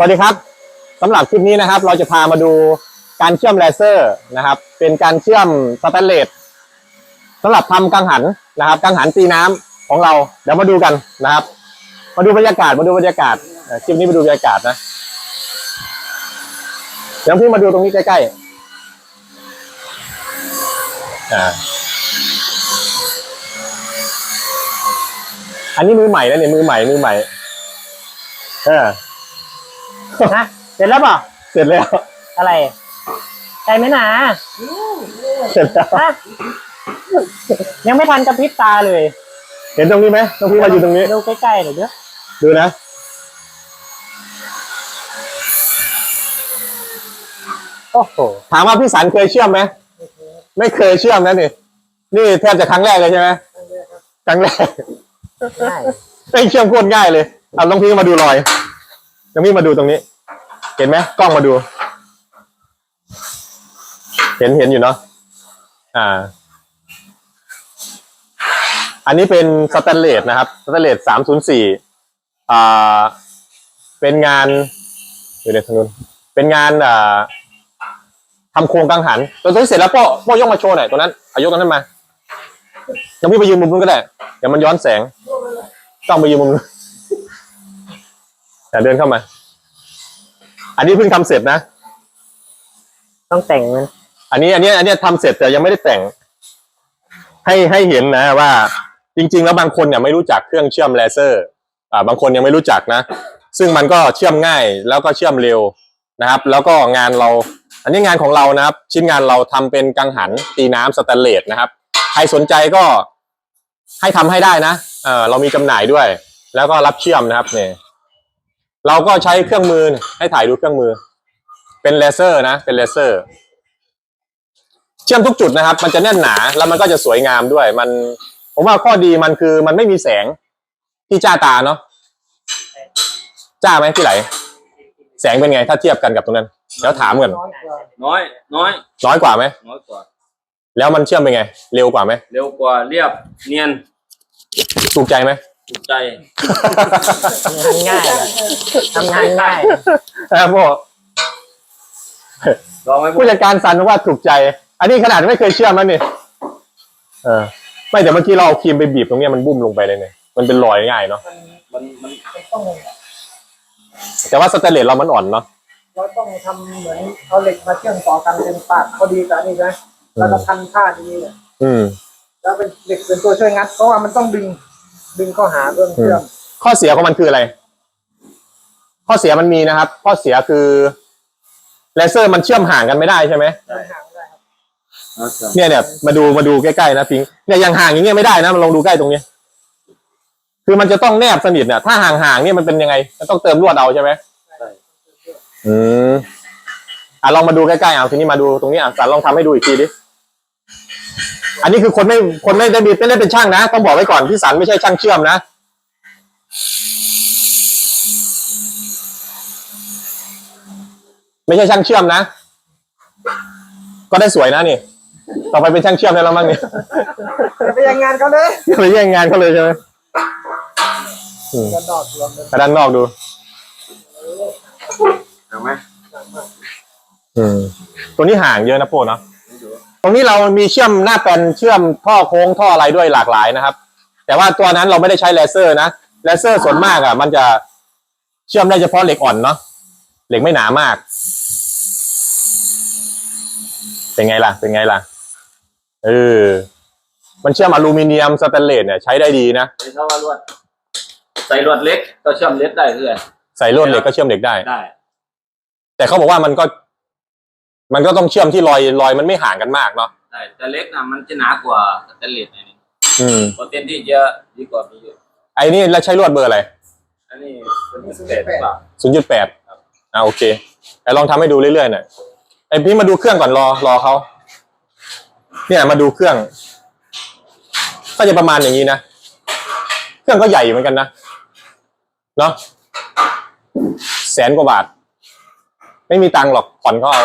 สวัสดีครับสำหรับคลิปนี้นะครับ เราจะพามาดูการเชื่อมเลเซอร์นะครับ เป็นการเชื่อมสแตนเลสสำหรับทำกังหันนะครับกังหันตีน้ำของเราเดี๋ยวมาดูกันนะครับ มาดูบรรยากาศมาดูบรรยากาศคลิปนี้มาดูบรรยากาศนะเดี๋ยวพี่มาดูตรงนี้ใกล้ๆอ่าอันนี้มือใหม่นะเนี่ยมือใหม่มือใหม่เออ ฮะเสร็จแล้วเปล่าเสร็จแล้ว อะไรใจไหมหนาเสร็จแล้ว ฮะยังไม่ทันกระพริบตาเลยเห็นตรงนี้ไหมน้องพี่มาอยู่ตรงนี้ ดูใกล้ๆหน่อยเด้อดูนะ โอ้โหถามว่าพี่สันเคยเชื่อมไหม ไม่เคยเชื่อมนะนี่ นี่แทบจะครั้งแรกเลยใช่ไหมครั้งแรกง่ายไม่เชื่อมโคตรง่ายเลยเอาน้องพี่มาดูรอย น้องพี่มาดูตรงนี้ เห็นไหมกล้องมาดู เห็นเห็นอยู่เนาะอ่า อันนี้เป็นสแตนเลสนะครับสแตนเลสสามศูนย์สี่อ่า เป็นงานเดี๋ยวเดี๋ยวทางนู้นเป็นงานอ่าทำโครงกังหันตัวนี้เสร็จแล้วพ่อพ่อยกมาโชว์หน่อยตัวนั้นอายกตัวนั้นมาน้องพี่ไปยืนมุมนู้นก็ได้เดี๋ยวมันย้อนแสง ต้องไปยืนมุมนู้น อย่าเดินเข้ามา อันนี้เพิ่งทำเสร็จนะ ต้องแต่งมัน อันนี้ อันนี้ อันนี้ทำเสร็จแต่ยังไม่ได้แต่ง ให้ให้เห็นนะว่าจริง ๆ แล้วบางคนเนี่ยไม่รู้จักเครื่องเชื่อมเลเซอร์ อ่า บางคนยังไม่รู้จักนะ ซึ่งมันก็เชื่อมง่ายแล้วก็เชื่อมเร็วนะครับ แล้วก็งานเรา อันนี้งานของเรานะครับ ชิ้นงานเราทำเป็นกังหันตีน้ำสแตนเลสนะครับ ใครสนใจก็ให้ทำให้ได้นะ เออเรามีจำหน่ายด้วย แล้วก็รับเชื่อมนะครับเนี่ย เราก็ใช้เครื่องมือให้ถ่ายดูเครื่องมือ เป็นเลเซอร์นะ เป็นเลเซอร์ เชื่อมทุกจุดนะครับ มันจะแน่นหนาแล้วมันก็จะสวยงามด้วย มัน ผมว่าข้อดีมันคือมันไม่มีแสงที่จ้าตาเนาะจ้าไหมพี่ไหล แสงเป็นไงถ้าเทียบกันกับตรงนั้น แล้วถามกันน้อย น้อยน้อยกว่าไหมน้อยกว่า แล้วมันเชื่อมเป็นไง เร็วกว่าไหมเร็วกว่าเรียบเนียนถูกใจไหม ถูกใจทำง่ายอะทำงานง่ายครับพ่อลองไหมผู้จัดการสันบอกว่าถูกใจ อันนี้ขนาดไม่เคยเชื่อมมันนี่เออ ไม่แต่เมื่อกี้เราเอาครีมไปบีบตรงเนี้ยมันบุ้มลงไปเลยเนี่ยมันเป็นรอยง่ายเนาะมันมันต้องแต่ว่าสแตนเลสเรามันอ่อนเนาะเราต้องทำเหมือนเอาเหล็กมาเชื่อมต่อกันเป็นปากพอดีกับอันนี่นะแล้วก็พันผ้าดีๆเนี่ยอืม แล้วเป็นเหล็กเป็นตัวช่วยงัดเพราะว่ามันต้องดึง ดึงเข้าหาเรื่องเชื่อมข้อเสียของมันคืออะไร ข้อเสียมันมีนะครับ ข้อเสียคือเลเซอร์มันเชื่อมห่างกันไม่ได้ใช่ไหมมันห่างไม่ได้ครับเนี่ยเนี่ยมาดูมาดูใกล้ๆนะพิงค์เนี่ยยังห่างอย่างเงี้ยไม่ได้นะมันลองดูใกล้ตรงนี้ คือมันจะต้องแนบสนิทเนี่ยถ้าห่างๆเนี่ยมันเป็นยังไงมันต้องเติมลวดเอาใช่ไหมใช่อืมอะลองมาดูใกล้ๆเอาทีนี้มาดูตรงนี้อะสารลองทำให้ดูอีกทีดิ อันนี้คือคนไม่คนไม่ได้มีไม่ได้เป็นช่างนะ ต้องบอกไว้ก่อนพี่สันไม่ใช่ช่างเชื่อมนะ ไม่ใช่ช่างเชื่อมนะ ก็ได้สวยนะนี่ ต่อไปเป็นช่างเชื่อมได้แล้วมั้งนี่จะไปยังงานเขาเลยไปแย่งงานเขาเลยใช่ไหมอืมกันดอกรวมเลยไปด้านนอกดูเห็นไหมอืมตัวนี้ห่างเยอะนะโปเนาะ ตรงนี้เรามีเชื่อมหน้าแปลนเชื่อมท่อโค้งท่ออะไรด้วยหลากหลายนะครับ แต่ว่าตัวนั้นเราไม่ได้ใช้เลเซอร์นะเลเซอร์ส่วนมากอะ มันจะเชื่อมได้เฉพาะเหล็กอ่อนเนาะเหล็กไม่หนามาก เป็นไงล่ะ เป็นไงล่ะเออมันเชื่อมอลูมิเนียมสแตนเลสเนี่ยใช้ได้ดีนะใส่เข้ามาลวดใส่ลวดเล็กก็เชื่อมเล็กได้เพื่อนใส่ลวดเหล็กก็เชื่อมเหล็กได้ ได้ แต่เขาบอกว่ามันก็ มันก็ต้องเชื่อมที่รอยรอยมันไม่ห่างกันมากเนาะได้แต่เล็กนะมันจะหนากว่าสแตนเลสอันนี้อืมเปอร์เซ็นต์ที่จะดีกว่ามีเยอะไอ้นี่แล้วใช้ลวดเบอร์อะไรอันนี้เป็นสเตทหรือเปล่า ศูนย์จุดแปดอ่าโอเคไอ้ลองทำให้ดูเรื่อยๆหน่อยไอพี่มาดูเครื่องก่อนรอรอเขาเนี่ยมาดูเครื่อง ก็จะประมาณอย่างนี้นะเครื่องก็ใหญ่อยู่เหมือนกันนะเนาะแสนกว่าบาท ไม่มีตังค์หรอกผ่อนเขาเอา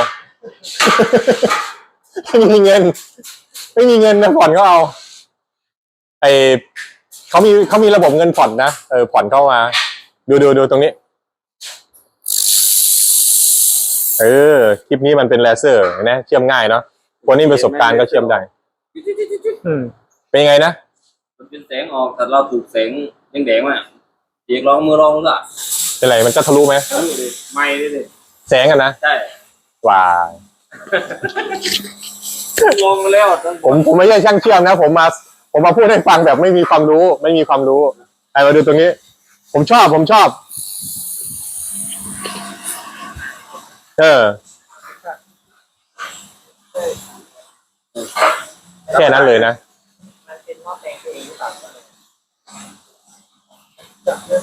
ไม่มีเงิน ไม่มีเงินนะผ่อนเขาเอาไอเขามีเขามีระบบเงินผ่อนนะเออผ่อนเข้ามา ดูดูดูตรงนี้ เออคลิปนี้มันเป็นเลเซอร์เห็นะเชื่อมง่ายเนาะคนนี้มีประสบการณ์ก็เชื่อมได้อืมเป็นยังไงนะมันเป็นแสงออกแต่เราถูกแสงแดงๆมาเอกลองมือลองละเป็นไรมันจะทะลุไหมนี่เลยไม่เลยเลยแสงกันนะใช่ ว้าลองมาแล้วตอนผมผมไม่ใช่ช่างเชื่อมนะ ผมมา ผมมาพูดให้ฟังแบบไม่มีความรู้ ไม่มีความรู้ไอ้มาดูตรงนี้ ผมชอบผมชอบ เออแค่นั้นเลยนะมันเป็นหม้อแปลงตัวเองหรือเปล่าจับเลย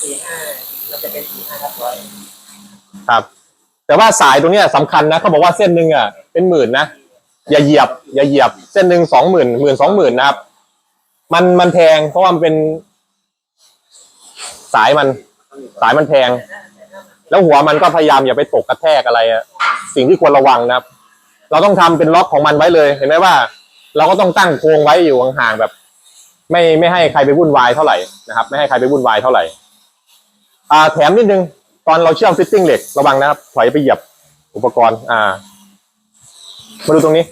สี่ห้า เราจะเป็นสี่ห้าทับร้อยครับ แต่ว่าสายตรงเนี้ยสำคัญนะเขาบอกว่าเส้นหนึ่งอะเป็นหมื่นนะอย่าเหยียบ อย่าเหยียบ เส้นหนึ่งสองหมื่นหมื่นสองหมื่นนะครับ มันมันแพงเพราะว่ามันเป็น สายมัน สายมันแพง แล้วหัวมันก็พยายามอย่าไปตกกระแทกอะไรอะสิ่งที่ควรระวังนะครับ เราต้องทำเป็นล็อกของมันไว้เลย เห็นไหมว่า เราก็ต้องตั้งโครงไว้อยู่ห่างๆแบบ ไม่ไม่ให้ใครไปวุ่นวายเท่าไหร่นะครับ ไม่ให้ใครไปวุ่นวายเท่าไหร่ อ่าแถมนิดนึง ตอนเราเชื่อมฟิตติ้งเหล็กระวังนะครับถอยไปเหยียบอุปกรณ์ อ่า มาดูตรงนี้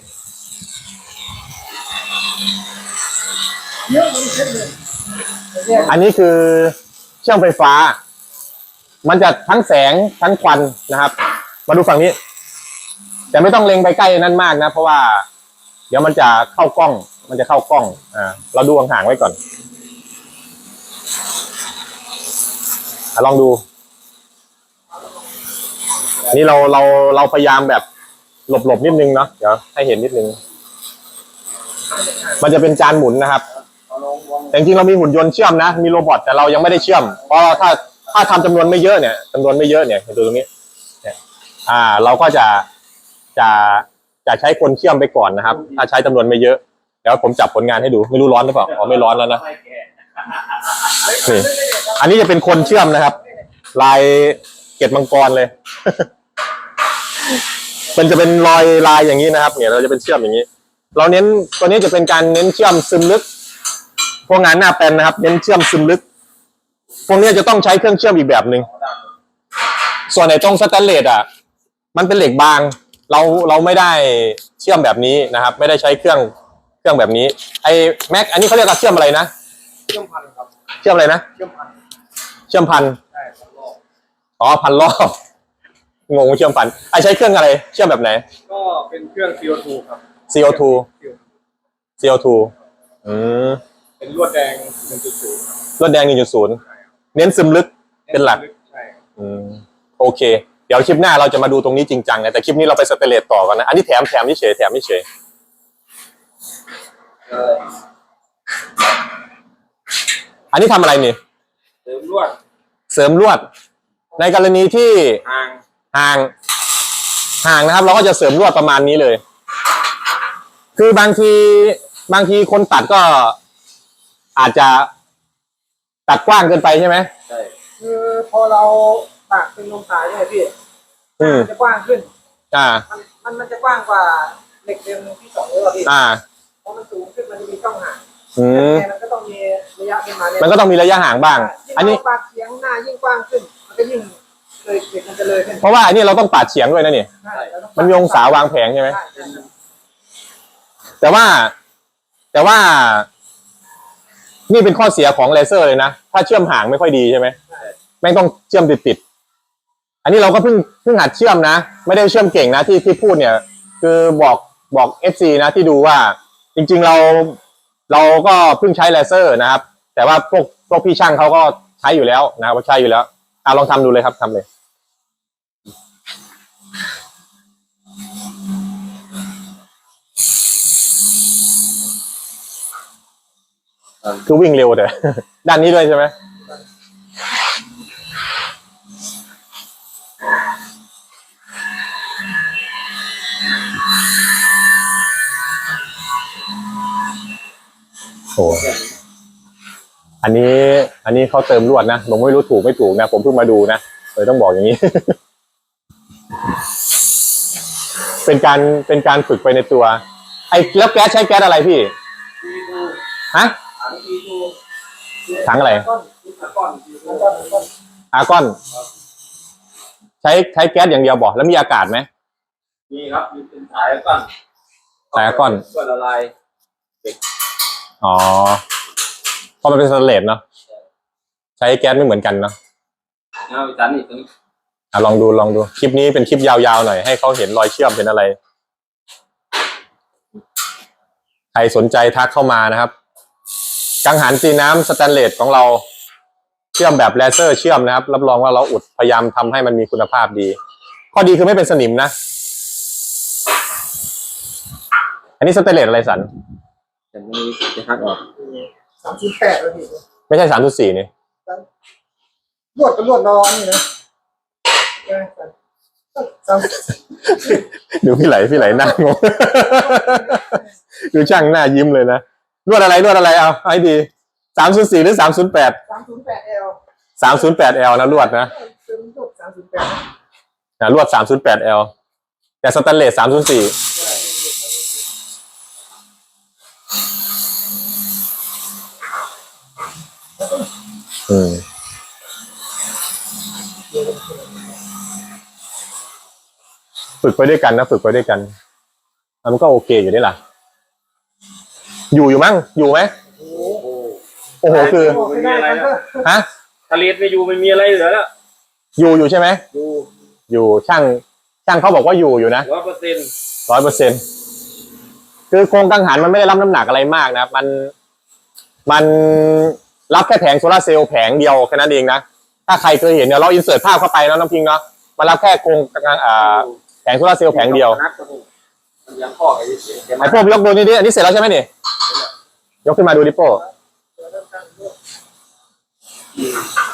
อันนี้คือเชื่อมไฟฟ้า มันจะทั้งแสงทั้งควันนะครับ มาดูฝั่งนี้ แต่ไม่ต้องเล็งไปใกล้นั่นมากนะ เพราะว่า เดี๋ยวมันจะเข้ากล้อง มันจะเข้ากล้อง อ่า เราดูห่างๆไว้ก่อน อะลองดู นี่เราเราเราพยายามแบบหลบๆนิดนึงเนาะเดี๋ยวให้เห็นนิดนึง มันจะเป็นจานหมุนนะครับแต่จริงๆเรามีหุ่นยนต์เชื่อมนะ มีโรบอทแต่เรายังไม่ได้เชื่อม เพราะถ้าถ้าทำจำนวนไม่เยอะเนี่ยจำนวนไม่เยอะเนี่ยดูตรงนี้เนี่ยอ่า เราก็จะจะจะใช้คนเชื่อมไปก่อนนะครับ ถ้าใช้จำนวนไม่เยอะ เดี๋ยวผมจับผลงานให้ดู ไม่รู้ร้อนหรือเปล่า อ๋อไม่ร้อนแล้วนะ นี่อันนี้จะเป็นคนเชื่อมนะครับ ลายเกล็ดมังกรเลย มันจะเป็นรอยลายอย่างนี้นะครับ เนี่ย เราจะเป็นเชื่อมอย่างนี้ เราเน้นตัวนี้จะเป็นการเน้นเชื่อมซึมลึก พวกงานหน้าแปลนนะครับ เน้นเชื่อมซึมลึก พวกนี้จะต้องใช้เครื่องเชื่อมอีกแบบหนึ่งส่วนในตรงสแตนเลสอะ มันเป็นเหล็กบาง เราเราไม่ได้เชื่อมแบบนี้นะครับ ไม่ได้ใช้เครื่องเครื่องแบบนี้ ไอแม็กอันนี้เขาเรียกว่าเชื่อมอะไรนะ เชื่อมพันครับ เชื่อมอะไรนะ เชื่อมพันเชื่อมพันใช่พันรอบอ๋อพันรอบงงเชื่อมพันไอใช้เครื่องอะไร เชื่อมแบบไหน ก็เป็นเครื่อง CO2 ครับ CO2 CO2 อืมเป็นลวดแดง 1.0รถแดง1.0 เน้นซึมลึกเป็นหลัก ใช่อืมโอเค เดี๋ยวคลิปหน้าเราจะมาดูตรงนี้จริงจังนะแต่คลิปนี้เราไปสเตเลตต่อกันนะ อันนี้แถมแถมเฉยๆแถมเฉย เออๆ อันนี้ทำอะไรนี่ เติมลวดเสริมลวด ในกรณีที่ห่างห่างห่างนะครับ เราก็จะเสริมลวดประมาณนี้เลย คือบางทีบางทีคนตัดก็อาจจะตัดกว้างเกินไปใช่ไหมใช่คือพอเราปากเป็นลมตายใช่ไหมพี่อืมมันจะกว้างขึ้น อ่า มันมันมันจะกว้างกว่าเหล็กเดิมที่สองเลยพี่อ่า เพราะมันสูงขึ้นมันจะมีช่องห่าง อืมแต่มันก็ต้องมีระยะขึ้นมาเนี่ยมันก็ต้องมีระยะห่างบ้าง อันนี้ยิ่งเราปากเฉียงหน้ายิ่งกว้างขึ้น มันก็ยิ่งเลยเหล็กมันจะเลยขึ้นเพราะว่าอันนี้เราต้องปาดเฉียงด้วยนะนี่ ใช่เราต้องมันมีองศาวางแผงใช่ไหม ใช่ใช่ใช่แต่ว่า แต่ว่า นี่เป็นข้อเสียของเลเซอร์เลยนะ ถ้าเชื่อมห่างไม่ค่อยดีใช่ไหมแม่งต้องเชื่อมติดติดๆอันนี้เราก็เพิ่งเพิ่งหัดเชื่อมนะ ไม่ได้เชื่อมเก่งนะที่ที่พูดเนี่ย คือบอกบอกเอฟซีนะที่ดูว่า จริง ๆ เรา เราก็เพิ่งใช้เลเซอร์นะครับ แต่ว่าพวกพวกพี่ช่างเขาก็ใช้อยู่แล้วนะครับใช้อยู่แล้วอะลองทำดูเลยครับทำเลยคือวิ่งเร็วแต่ด้านนี้ด้วยใช่ไหม โอ้อันนี้อันนี้เขาเติมลวดนะผมไม่รู้ถูกไม่ถูกนะ ผมเพิ่งมาดูนะเลยต้องบอกอย่างนี้ เป็นการเป็นการฝึกไปในตัว ไอ้แล้วแก๊สใช้แก๊สอะไรพี่ทีทูฮะถังทีทูถังอะไรก้อนถังก้อนทีทูก้อนก้อนอาร์กอน ใช้ใช้แก๊สอย่างเดียวบอกแล้วมีอากาศไหมมีครับมีเป็นสายก้อนสายก้อนก้อนละลาย อ๋อเพราะมันเป็นสแตนเลสเนาะใช้แก๊สไม่เหมือนกันเนาะเอาอีกสันอีกตัวนี้อะลองดูลองดู คลิปนี้เป็นคลิปยาวๆหน่อยให้เขาเห็นรอยเชื่อมเป็นอะไร ใครสนใจทักเข้ามานะครับ กังหันตีน้ำสแตนเลสของเราเชื่อมแบบเลเซอร์เชื่อมนะครับ รับรองว่าเราอุดพยายามทำให้มันมีคุณภาพดี ข้อดีคือไม่เป็นสนิมนะ อันนี้สแตนเลสอะไรสัน แต่ตัวนี้จะหักออกสามสิบแปดแล้วพี่ไม่ใช่สามจุดสี่นี่รวดก็รวดนอนนี่นะใช่ไหมสามดูพี่ไหลพี่ไหลหน้างงดูช่างหน้ายิ้มเลยนะรวดอะไรรวดอะไรเอาเอาให้ดีสามศูนย์สี่หรือสามศูนย์แปดสามศูนย์แปดเอลสามศูนย์แปดเอลนะรวดนะเป็นรูปสามศูนย์แปดนะรวดสามศูนย์แปดเอลแต่สแตนเลสสามศูนย์สี่ อืมฝึกไปด้วยกันนะฝึกไปด้วยกันอะมันก็โอเคอยู่นี่ล่ะอยู่อยู่มั้งอยู่ไหมโอ้โหโอ้โหคือไม่มีอะไรแล้วฮะทะเลไม่อยู่ไม่มีอะไรเหลือแล้วอยู่อยู่ใช่ไหมอยู่อยู่ช่างช่างเขาบอกว่าอยู่อยู่นะร้อยเปอร์เซ็นต์ร้อยเปอร์เซ็นคือโครงกังหันมันไม่ได้รับน้ำหนักอะไรมากนะครับมันมัน รับแค่แผงโซลาร์เซลล์แผงเดียวแค่นั้นเองนะ ถ้าใครเคยเห็นเนี่ยเราอินเสิร์ตภาพเข้าไปแล้วน้ำพิงเนาะมันรับแค่โครงกังอ่าแผงโซลาร์เซลล์แผงเดียวนัดตัวนี้มันยังข้อไอ้เสียเดี๋ยวไอ้มันโป้ยกดูนี่ดิอันนี้เสร็จแล้วใช่ไหมนี่ยกขึ้นมาดูดิโป้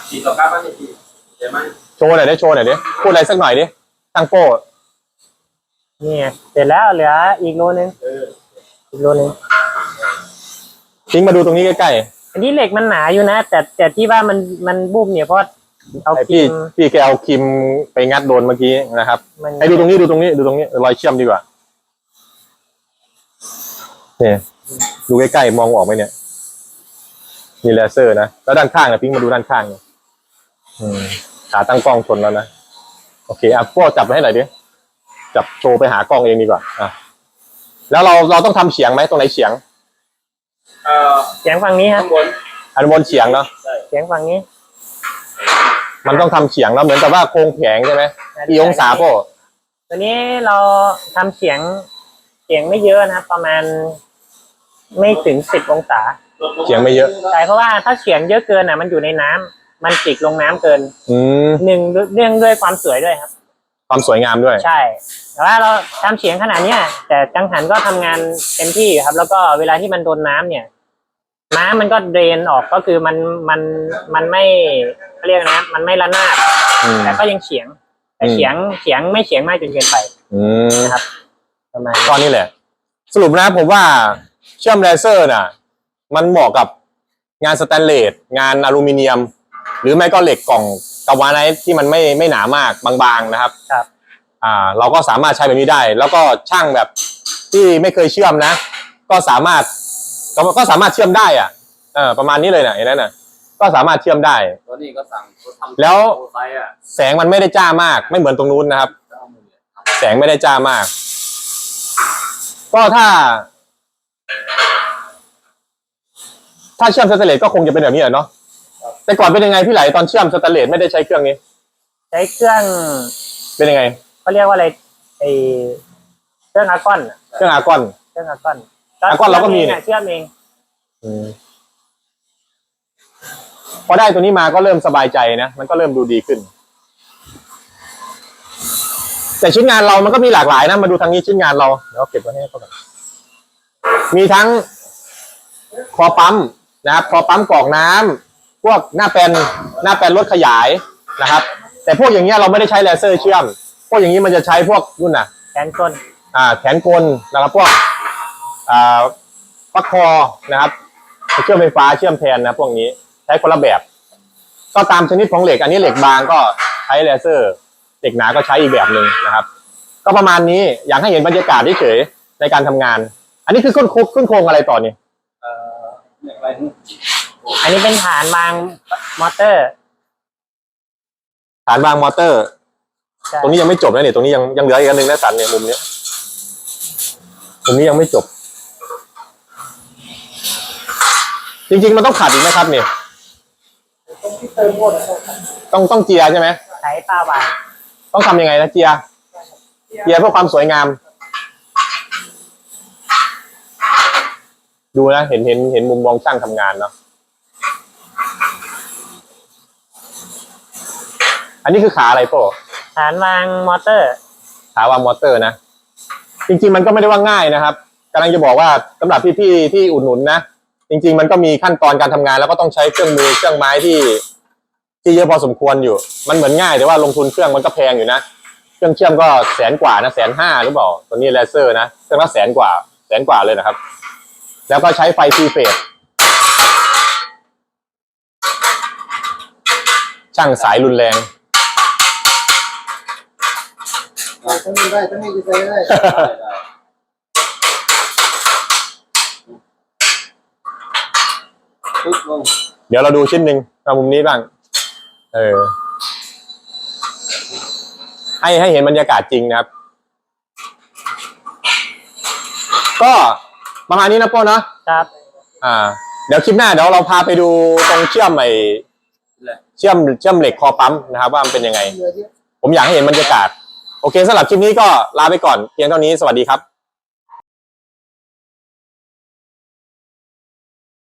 ฉีดต่อการมันนี่ฉีดเดี๋ยวมันโชว์หน่อยดิโชว์หน่อยดิพูดอะไรสักหน่อยดิตั้งโป้นี่ไงเสร็จแล้วเหลืออีกโลนึงเอออีกโลนึงทิ้งมาดูตรงนี้ใกล้ อันนี้เหล็กมันหนาอยู่นะ แต่แต่ที่ว่ามันมันบุ้มเนี่ยเพราะๆเอาไอ้ครีพี่ม พี่แกเอาคิมไปงัดโดนเมื่อกี้นะครับมัน ไอ้ดูตรงนี้ดูตรงนี้ดูตรงนี้รอยเชื่อมดีกว่าเนี่ยดูใกล้ๆมองออกไหมเนี่ยมีเลเซอร์นะแล้วด้านข้างนะพิงมาดูด้านข้างเนี่ยอืมขาตั้งกล้องชนแล้วนะโอเคอะพวกจับมาให้หน่อยดิจับโชว์ไปหากล้องเองดีกว่าอะแล้วเราเราต้องทำเฉียงไหมตรงไหนเฉียง เอ่อเสียงฝั่งนี้ครัข้าบงบนอันบนเฉียงเนาะใช่เสียงฝั่งนี้มันต้องทำเฉียงแล้วเหมือนกับว่าโครงแผงใช่ไหมกี่องศาโป้ตัวนี้เราทำเสียงเสียงไม่เยอะนะครับประมาณไม่ถึงสิบองศาเฉียงไม่เยอะใช่เพราะว่าถ้าเสียงเยอะเกินอะ มันอยู่ในน้ำมันจิกลงน้ำเกินอืมหนึ่งเรื่องด้วยความสวยด้วยครับ ความสวยงามด้วย ใช่ แต่ว่าเราทำเสียงขนาดเนี้ยแต่กังหันก็ทำงานเต็มที่ครับ แล้วก็เวลาที่มันโดนน้ำเนี่ย น้ำมันก็เดรนออกก็คือมันมันมันไม่เขาเรียกนะ มันไม่ระนาดอืม แต่ก็ยังเฉียง แต่อืมเฉียงเฉียงไม่เฉียงมากจนเกินไปอืมนะครับประมาณก้อนนี้แหละ สรุปนะผมว่าเชื่อมเลเซอร์น่ะ มันเหมาะกับงานสแตนเลสงานอลูมิเนียม หรือไม่ก็เหล็กกล่องกาวาไนท์ที่มันไม่ไม่หนามากบางๆนะครับครับ อ่า เราก็สามารถใช้แบบนี้ได้ แล้วก็ช่างแบบที่ไม่เคยเชื่อมนะ ก็สามารถก็ก็สามารถเชื่อมได้อะเออประมาณนี้เลยนะเห็นไหมน่ะ ก็สามารถเชื่อมได้ ตัวนี้ก็สั่งเขาทำแล้ว โปรไซต์อะแสงมันไม่ได้จ้ามาก ไม่เหมือนตรงนู้นนะครับเจ้ามือเนี่ยแสงไม่ได้จ้ามาก ก็ถ้า ถ้าเชื่อมสแตนเลสก็คงจะเป็นแบบนี้แหละเนาะ แต่ก่อนเป็นยังไงพี่ไหลตอนเชื่อมสแตนเลสไม่ได้ใช้เครื่องนี้ ใช้เครื่องเป็นยังไง เขาเรียกว่าอะไรไอเครื่องอาร์กอนอะเครื่องอาร์กอน เครื่องอาร์กอนอาร์กอนเราก็มีเนี่ย เชื่อมเองอืมพอได้ตัวนี้มาก็เริ่มสบายใจนะมันก็เริ่มดูดีขึ้น แต่ชิ้นงานเรามันก็มีหลากหลายนะมาดูทางนี้ชิ้นงานเราเดี๋ยวเอาเก็บไว้ให้เขาก่อนมีทั้งคอปั๊มนะครับคอปั๊มกรอกน้ำ พวกหน้าแปลนหน้าแปลนรถขยายนะครับ แต่พวกอย่างเงี้ยเราไม่ได้ใช้เลเซอร์เชื่อม พวกอย่างนี้มันจะใช้พวกนู่นน่ะแขนก้นอ่าแขนกลนะครับพวกอ่าปักคอนะครับเชื่อมไฟฟ้าเชื่อมแทนนะพวกนี้ใช้คนละแบบ ก็ตามชนิดของเหล็ก อันนี้เหล็กบางก็ใช้เลเซอร์เหล็กหนาก็ใช้อีกแบบหนึ่งนะครับ ก็ประมาณนี้อยากให้เห็นบรรยากาศเฉยๆในการทำงาน อันนี้คือขึ้นโครงขึ้นโครงอะไรต่อนี่เอ่อเรียกอะไรนะ อันนี้เป็นฐานวางมอเตอร์ฐานวางมอเตอร์ ใช่ตรงนี้ยังไม่จบนะเนี่ยตรงนี้ยังยังเหลืออีกอันหนึ่งนะสันเนี่ยมุมเนี้ยมุมนี้ยังไม่จบ จริงๆมันต้องขัดอีกไหมครับเนี่ยตรงที่เติมโมดนะครับต้องต้องเจียร์ใช่ไหมใช้ป้าบานต้องทำยังไงนะเจียร์เจียร์เพื่อความสวยงาม ดูนะเห็นเห็นเห็นมุมมองช่างทำงานเนาะ อันนี้คือขาอะไรโป้ฐานวางมอเตอร์ ขาวางมอเตอร์นะ จริงๆมันก็ไม่ได้ว่าง่ายนะครับกำลังจะบอกว่าสำหรับพี่ๆที่อุดหนุนนะ จริง ๆ มันก็มีขั้นตอนการทำงาน แล้วก็ต้องใช้เครื่องมือเครื่องไม้ที่ ที่เยอะพอสมควรอยู่ มันเหมือนง่ายแต่ว่าลงทุนเครื่องมันก็แพงอยู่นะ เครื่องเชื่อมก็แสนกว่านะแสนห้าหรือเปล่าตัวนี้เลเซอร์นะเครื่องละแสนกว่า แสนกว่าเลยนะครับ แล้วก็ใช้ไฟซีเฟสช่างสายรุนแรง ทั้งนี้ได้ทั้งนี้จะใส่ได้ได้ได้ปึ๊บลงเดี๋ยวเราดูชิ้นหนึ่งเอามุมนี้บ้าง เออ ให้ให้เห็นบรรยากาศจริงนะครับ ก็ประมาณนี้นะโป้เนาะครับ อ่า เดี๋ยวคลิปหน้าเดี๋ยวเราพาไปดูตรงเชื่อมไอแหละเชื่อมเชื่อมเหล็กคอปั๊มนะครับ ว่ามันเป็นยังไงเหลือเยอะผมอยากให้เห็นบรรยากาศ โอเคสำหรับคลิปนี้ก็ลาไปก่อนเพียงเท่านี้สวัสดีครับ